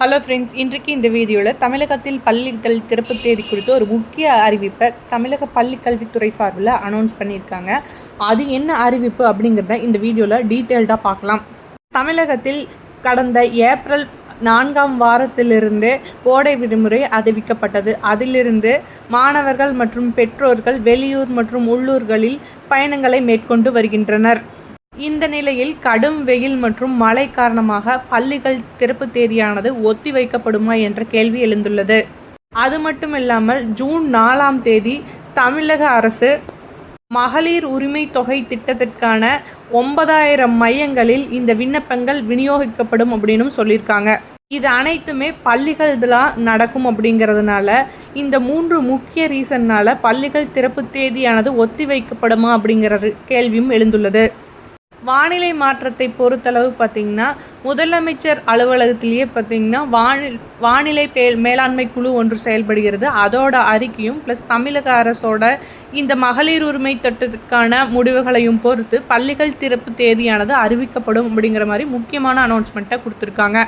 Hello friends இன்றைக்கு இந்த வீடியோவில் தமிழகத்தில் பள்ளிகள் திறப்பு தேதி குறித்து ஒரு முக்கிய அறிவிப்பை தமிழக பள்ளி கல்வித்துறை சார்பில் அனௌன்ஸ் பண்ணியிருக்காங்க. அது என்ன அறிவிப்பு அப்படிங்கிறத இந்த வீடியோவில் டீட்டெயில்டாக பார்க்கலாம். தமிழகத்தில் கடந்த ஏப்ரல் நான்காம் வாரத்திலிருந்து கோடை விடுமுறை அறிவிக்கப்பட்டது. அதிலிருந்து மாணவர்கள் மற்றும் பெற்றோர்கள் வெளியூர் மற்றும் உள்ளூர்களில் பயணங்களை மேற்கொண்டு வருகின்றனர். இந்த நிலையில் கடும் வெயில் மற்றும் மழை காரணமாக பள்ளிகள் திறப்பு தேதியானது ஒத்தி வைக்கப்படுமா என்ற கேள்வி எழுந்துள்ளது. அது மட்டுமில்லாமல் ஜூன் நாலாம் தேதி தமிழக அரசு மகளிர் உரிமை தொகை திட்டத்திற்கான ஒன்பதாயிரம் மையங்களில் இந்த விண்ணப்பங்கள் விநியோகிக்கப்படும் அப்படின்னும் சொல்லியிருக்காங்க. இது அனைத்துமே பள்ளிகள்லாம் நடக்கும் அப்படிங்கிறதுனால இந்த மூன்று முக்கிய ரீசன்னால் பள்ளிகள் திறப்பு தேதியானது ஒத்தி வைக்கப்படுமா அப்படிங்கிற கேள்வியும் எழுந்துள்ளது. வானிலை மாற்றத்தை பொறுத்தளவு பார்த்திங்கன்னா முதலமைச்சர் அலுவலகத்திலேயே பார்த்திங்கன்னா வானி வானிலை பே மேலாண்மை குழு ஒன்று செயல்படுகிறது. அதோட அறிக்கையும் ப்ளஸ் தமிழக அரசோட இந்த மகளிர் உரிமை திட்டத்துக்கான முடிவுகளையும் பொறுத்து பள்ளிகள் திறப்பு தேதியானது அறிவிக்கப்படும் அப்படிங்கிற மாதிரி முக்கியமான அனௌன்ஸ்மெண்ட்டை கொடுத்துருக்காங்க.